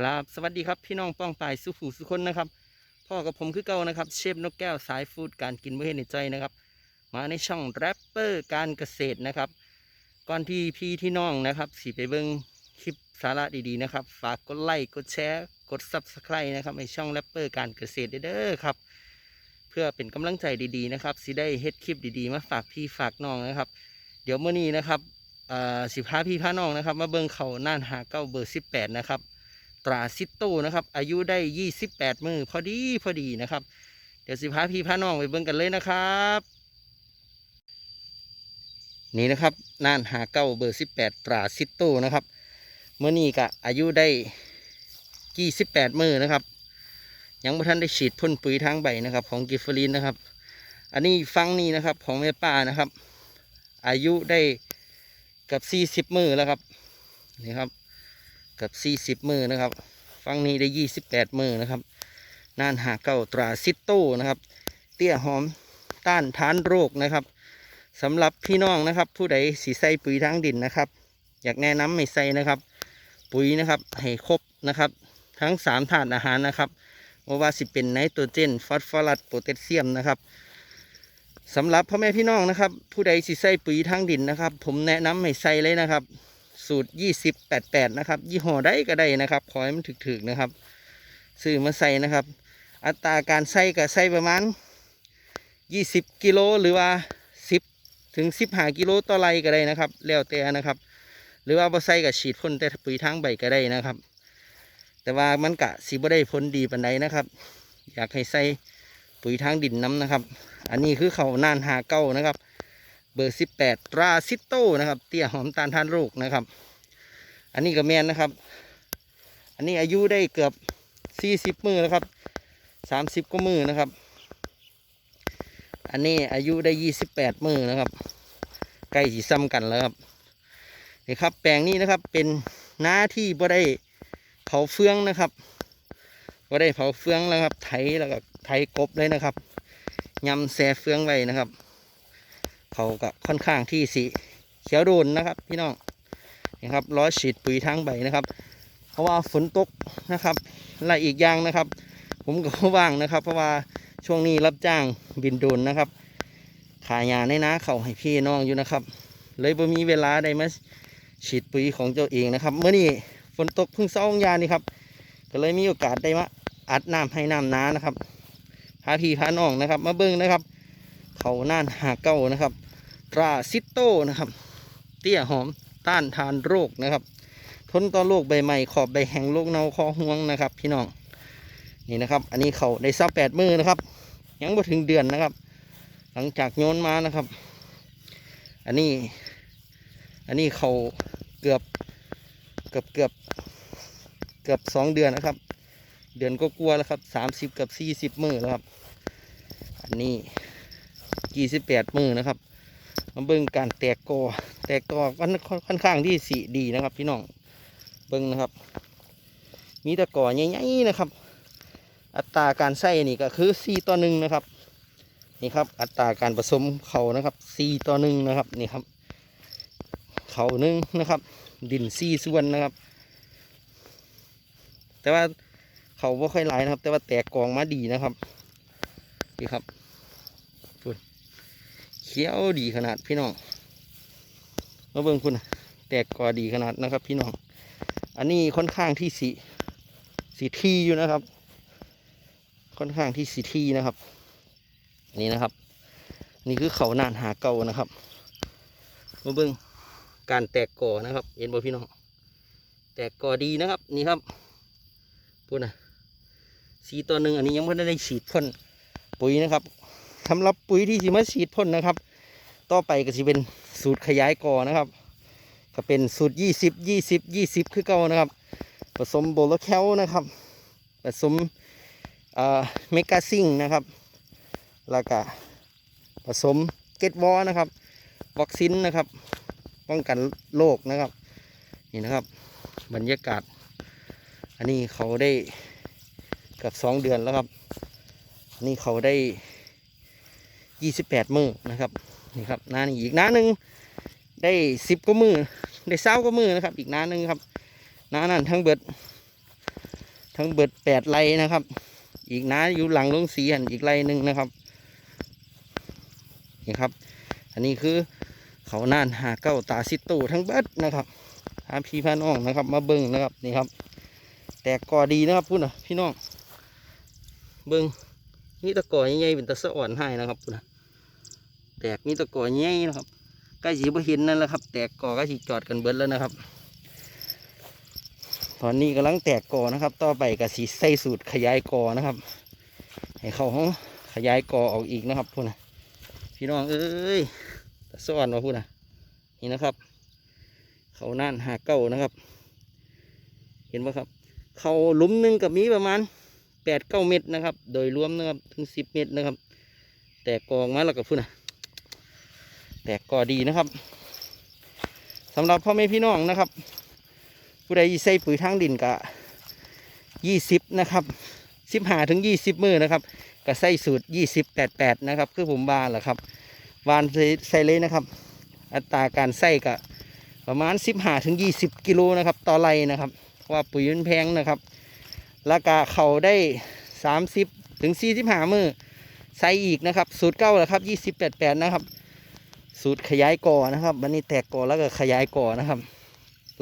ครับสวัสดีครับพี่น้องป้องปายสุขูสุคนนะครับพ่อกับผมคือเก่านะครับเชฟนกแก้วสายฟู้ดการกินเมื่อเห็นในใจนะครับ มาในช่องแรปเปอร์การเกษตรนะครับ ก่อนที่พี่ที่น้องนะครับสีไปเบิ้งคลิปสาระดีๆนะครับ ฝากกดไลค์กดแชร์กด Subscribe นะครับในช่องแรปเปอร์การเกษตรเด้อครับ เพื่อเป็นกำลังใจดีๆนะครับสิได้เฮ็ดคลิปดีๆ มาฝากพี่ฝากน้องนะครับ เดี๋ยวเมื่อนี้นะครับอ่าสิพาพี่พาน้องนะครับ มาเบิ้งเขาน่านหาเก้าเบอร์สิบแปดนะครับ ตราซิตโต้นะครับ อายุได้ 28 มือพอดีพอดีนะครับ เดี๋ยวสิพาพี่พาน้องไปเบิ่งกันเลยนะครับ นี่นะครับน่านหาเก้าเบอร์ 18 ตราซิตโต้นะครับเมื่อนี้ก็อายุได้ 28 มือนะครับ ยังไม่ทันได้ฉีดพ่นปุ๋ยทางใบนะครับ ของกิฟฟินนะครับ อันนี้ฟังนี่นะครับของแม่ป้านะครับ อายุได้เกับ 40 มือแล้วครับนี่ครับ กับ40มือนะครับฟังนี้ได้28มือนะครับน่านหาเก้าตราซิโต้นะครับ เตี้ยหอมต้านทานโรคนะครับสำหรับพี่น้องนะครับ ผู้ใดสีใส่ปุ๋ยทางดินนะครับ อยากแนะนำไม่ใส่นะครับ ปุ๋ยนะครับให้ครบนะครับ ทั้ง3ธาตุอาหารนะครับไม่ว่าสิเป็นไนโตรเจน ฟอสฟอรัสโพแทสเซียมนะครับสำหรับพ่อแม่พี่น้องนะครับ ผู้ใดสิใส่ปุ๋ยทางดินนะครับ ผมแนะนำให้ใส่เลยนะครับ สูตร20 88นะครับ ยี่ห้อใดก็ได้นะครับขอให้มันถึกๆนะครับ ซื้อมาใส่นะครับ อัตราการใส่ก็ใส่ประมาณ20กิโลหรือว่า10ถึง15กิโลต่อไรก็ได้นะครับ แล้วแต่นะครับ หรือว่าบ่ใส่กับฉีดพ่นแต่ปุ๋ยทางใบก็ได้นะครับ แต่ว่ามันกะสีบ่ได้ผลดีปานใดนะครับ อยากให้ใส่ปุ๋ยทางดินน้ำนะครับ อันนี้คือเขาน่านหาเก้านะครับ เบอร์18ตราซิโต้นะครับ เตี้ยหอมตานทานโรคนะครับ อันนี้ก็แมนนะครับ อันนี้อายุได้เกือบ40มือแล้วครับ30ก็มือนะครับ อันนี้อายุได้28มือนะครับใกล้สีซ้ำกันแล้วครับนี่ครับ แปลงนี้นะครับเป็นหน้าที่บ่ได้เผาเฟืองนะครับบ่ได้เผาเฟืองแล้วครับ ไถแล้วก็ไถกบเลยนะครับยำแซ่เฟืองไว้นะครับ เขาก็ค่อนข้างที่สีเขียวโดนนะครับ พี่น้องนี่ครับล้อยฉีดปุ๋ยทางใบนะครับ เพราะว่าฝนตกนะครับและอีกอย่างนะครับ ผมก็ว่างนะครับ เพราะว่าช่วงนี้รับจ้างบินโดนนะครับ ขายยาในนาเขาให้พี่น้องอยู่นะครับ เลยบ่มีเวลาได้มาฉีดปุ๋ยของเจ้าเองนะครับเมื่อนี้ฝนตกเพิ่งเศร้ายานี่ครับ ก็เลยมีโอกาสได้มาอัดน้ำให้น้ำน้านะครับพาพี่พาน้องนะครับ มาเบิ้งนะครับ เขาน่านหาเก้านะครับตราซิโต้นะครับ เตี้ยหอมต้านทานโรคนะครับ ทนต่อโรคใบใหม่ขอบใบแห้งโรคเนาคอห่วงนะครับ พี่น้องนี่นะครับ อันนี้เขาได้ซับแปดมือนะครับ ยังบ่ถึงเดือนนะครับ หลังจากโยนมานะครับ อันนี้ อันนี้เขาเกือบเกือบเกือบเกือบสองเดือนนะครับ เดือนก็กลัวแล้วครับสามสิบกับสี่สิบมือแล้วครับ อันนี้ ยี่สิบแปดมือนะครับมาเบิ่งการแตกกอแตกกอค่อนค่อนข้างที่สีดีนะครับ พี่น้องเบิ่งนะครับ มีแตะกอใหญ่ๆนะครับ อัตราการใส่นี่ก็คือสี่ต่อหนึ่งนะครับนี่ครับ อัตราการผสมเขานะครับสี่ต่อหนึ่งนะครับนี่ครับเขาหนึ่งนะครับ ดินสี่ส่วนนะครับ แต่ว่าเขาไม่ค่อยหลายนะครับ แต่ว่าแตกกองมาดีนะครับนี่ครับ เขียวดีขนาดพี่น้องมาเบิ่งคุณแตกกอดีขนาดนะครับ พี่น้อง อันนี้ค่อนข้างที่สีสีทีอยู่นะครับ ค่อนข้างที่สีทีนะครับ นี่นะครับ นี่คือเขานานหาเก่านะครับมาเบิ่งการแตกกอนะครับ เห็นบ่พี่น้อง แตกกอดีนะครับ นี่ครับพูดนะสีตัวหนึ่งอันนี้ยังไม่ได้ฉีดพ่นปุ๋ยนะครับ สำหรับปุ๋ยที่สิมาฉีดพ่นนะครับ ต่อไปก็จะเป็นสูตรขยายกอนะครับ ก็เป็นสูตร 20 20 20 คือเก่านะครับ ผสมโบโลแคลนะครับ ผสมเมกาซิงนะครับ แล้วก็ผสมเกตวอนะครับ วัคซีนนะครับ ป้องกันโรคนะครับ นี่นะครับ บรรยากาศ อันนี้เขาได้เกับสองเดือนแล้วครับนนี้เขาได้ ยี่สิบแปดมือนะครับนี่ครับน้านี้อีกน้าหนึ่งได้สิบกว่ามือได้เศร้ากว่ามือนะครับ อีกน้าหนึ่งครับน้านั้นทั้งเบิด ทั้งเบิดแปดไรนะครับ อีกนาอยู่หลังลงสีหันอีกไรหนึ่งนะครับนี่ครับ อันนี้คือเขาน่านหาเก้าตาซิโตทั้งเบิดนะครับพาพี่พาน้องนะครับ มาเบิ้งนะครับนี่ครับ แตกกอดีนะครับพูดนะพี่น้องเบิ้งนี่ตะกอใหญ่ๆเป็นตะสะอ่อนให้นะครับพูดนะ แตกนี่ตะกอใหญ่นะครับใกล้สีบ่เห็นนั่นแหละครับ แตกกอก็สีจอดกันเบิดแล้วนะครับ ตอนนี้กำลังแตกกอนะครับ ต่อไปก็สีใส่สูตรขยายกอนะครับ ให้เขาห้องขยายกอออกอีกนะครับพูดนะพี่น้องเอ้ยตะสะอ่อนมาพูดนะนี่นะครับ เขาน่านหาเก้านะครับ เห็นไหมครับ เขาหลุมหนึ่งกับมีประมาณแปดเก้าเม็ดนะครับ โดยรวมนะครับถึงสิบเม็ดนะครับ แตกกออมาแล้วก็พูดนะ กกอดีนะครับสำหรับพ่อแม่พี่น้องนะครับ ผู้ใดใส่ปุ๋ยทางดินกะยี่สิบนะครับสิบหาถึงยี่สิบมือนะครับก็ใส่สูตรยี่สิบแปดแปดนะครับ คือผมบานแหละครับวานใส่ใส่เลยนะครับ อัตราการใส่กะประมาณสิบหาถึงยี่สิบกิโลนะครับ ต่อไรนะครับว่าปุ๋ยมันแพงนะครับราคาเขาได้สามสิบถึงสี่สิบหามือใส่อีกนะครับสูตรเก้าแหละครับยี่สิบแปดแปดนะครับ สูตรขยายก่อนะครับวันนี้แตกก่อแล้วก็ขยายก่อนะครับ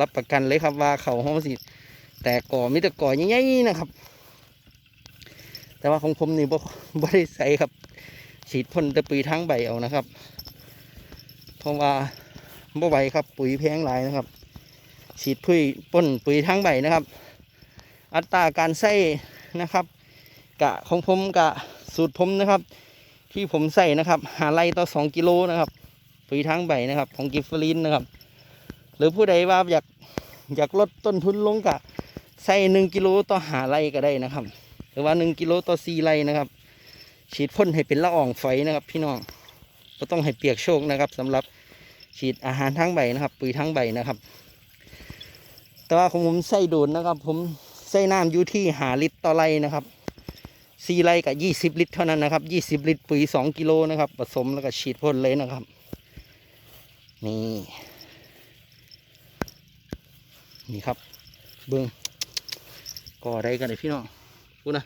รับประกันเลยครับว่าเขาห้องสิแตกก่อมิแต่ก่อใหญ่ๆนะครับ แต่ว่าของผมนี่บ่บ่ได้ใส่ครับ ฉีดพ่นต่ปุ๋ยทั้งใบเอานะครับเพราะว่าบ่ไหวครับ ปุ๋ยแพงหลายนะครับ ฉีดปุ๋ยพ่นปุ๋ยทั้งใบนะครับ อัตราการใส่นะครับ กะของผมกะสูตรผมนะครับ ที่ผมใส่นะครับ หาไรต่อสองกิโลนะครับ ปุ๋ยทั้งใบนะครับของกิฟฟลินนะครับ หรือผู้ใดว่าอยากอยากลดต้นทุนลงกะใส่หนึ่งกิโลต่อหาไรก็ได้นะครับ หรือว่าหนึ่งกิโลต่อสี่ไรนะครับ ฉีดพ่นให้เป็นละอองไฟนะครับ พี่น้องก็ต้องให้เปียกโชกนะครับสำหรับฉีดอาหารทั้งใบนะครับ ปุ๋ยทั้งใบนะครับ แต่ว่าของผมใส่โดนนะครับ ผมใส่น้ำอยู่ที่หาลิตรต่อไรนะครับสี่ไรกับยี่สิบลิตรเท่านั้นนะครับยี่สิบลิตรปุ๋ยสองกิโลนะครับผสมแล้วก็ฉีดพ่นเลยนะครับ นี่นี่ครับ เบิ้งก่อได้กันเลยพี่น้องพูดนะ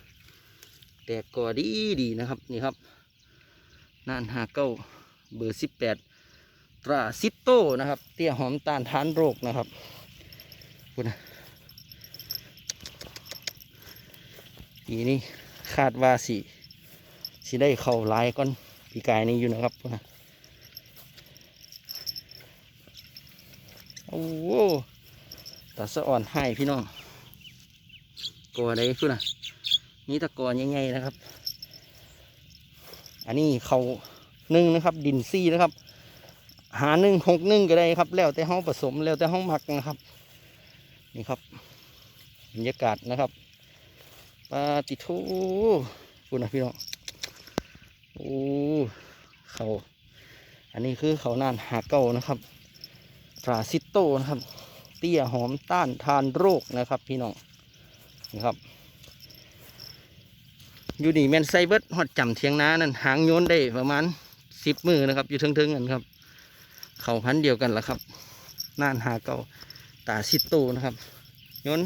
แตกก่อดีดีนะครับ นี่ครับน่านหาเก้าเบอร์สิบแปดตราซิโต้นะครับ เตี้ยหอมต้านทานโรคนะครับพูดนะปีนี้คาดว่าสิสิได้เข้าลายก่อนปีกายนี้อยู่นะครับพูดนะโอ้โห ตาสะอ่อนให้พี่น้องกออะไรพูดนะนี่ตะกอนใหญ่ๆนะครับ อันนี้เขานึ่งนะครับ ดินซี่นะครับ หาหนึ่งหกหนึ่งก็ได้ครับ แล้วแต่ห้องผสมแล้วแต่ห้องหมักนะครับ นี่ครับบรรยากาศนะครับปาติโทพูดนะพี่น้องโอ้เขาอันนี้คือเขานานหาเก้านะครับตราซิตโตนะครับ ตี้ยหอมต้านทานโรคนะครับ พี่น้องนะครับ อยู่นี่แมนไซเบิร์ดหอดจำเทียงนานั่นหางโยนได้ประมาณสิบมือนะครับ อยู่ทิงๆกันครับ เขาพันเดียวกันละครับน่านหาเก่าตาซิโตนะครับโยน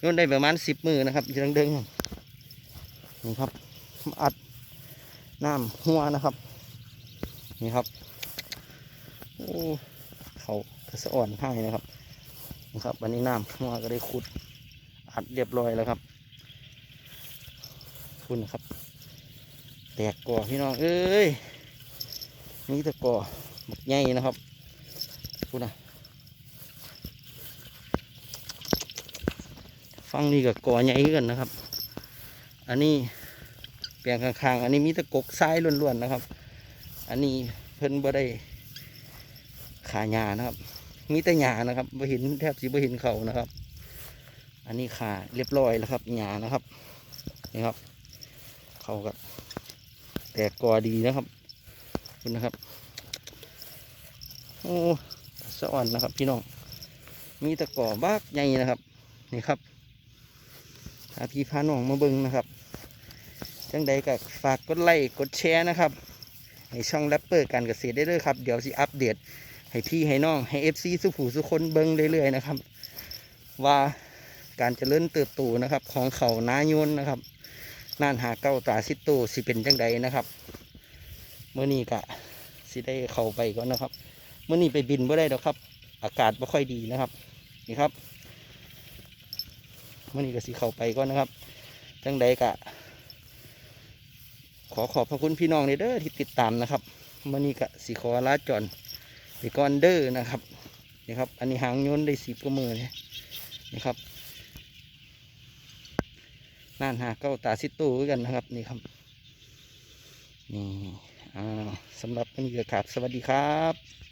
โยนได้ประมาณสิบมือนะครับอยู่ทิงๆกันนี่ครับอัดน้ำหัวนะครับ นี่ครับโอ้เขากระสะอ่อนให้นะครับ นะครับวันนี้น้ำหัวก็ได้ขุดอัดเรียบร้อยแล้วครับ คุณนะครับ แตกก่อพี่น้อง เอ้ยนี่ตะก่อหมกใหญ่นะครับคุณนะฟังนี่กับก่อใหญ่กันนะครับ อันนี้เปลี่ยงข้างๆ อันนี้มีตะกกซ้ายล้วนๆนะครับ อันนี้เพิ่นบ่ได้ขาหญ้านะครับ มีแต่หญ้านะครับบ่เห็นแทบสิบ่เห็นเขานะครับ อันนี้ขาเรียบร้อยแล้วครับหญ้านะครับนี่ครับ เขากับแตกกอดีนะครับขอบคุณนะครับโอ้สะอ่อนนะครับ พี่น้อง มีตะกอบ้ากใหญ่นะครับ นี่ครับพาพี่พาน้องมาเบิ้งนะครับจังใดก็ฝากกดไลค์กดแชร์นะครับ ให้ช่องแรปเปอร์การเกษตรได้เลยครับ เดี๋ยวสิอัปเดต ให้พี่ให้น้องให้เอฟซีสุผูสุคนเบิ้งเรื่อยๆนะครับ ว่าการเจริญเติบโตนะครับ ของเขานายนนะครับน่านหาเก้าตราซิโตสิเป็นจังใดนะครับเมื่อนี้กะสิได้เข้าไปก่อนนะครับเมื่อนี้ไปบินไม่ได้ดอกครับ อากาศไม่ค่อยดีนะครับ นี่ครับเมื่อนี้ก็สิเข้าไปก่อนนะครับจังใดกะ ขอขอบพระคุณพี่น้องเด้อที่ติดตามนะครับเมื่อนี้กะสิขอลาจอน ไปก่อนเดอร์นะครับนี่ครับ อันนี้หางโยนได้สิบกว่ามือเลยนี่ครับน่านหาเก้าตาซิตูกันนะครับนี่ครับนี่อ่าสำหรับวันนี้ก็กราบสวัสดีครับ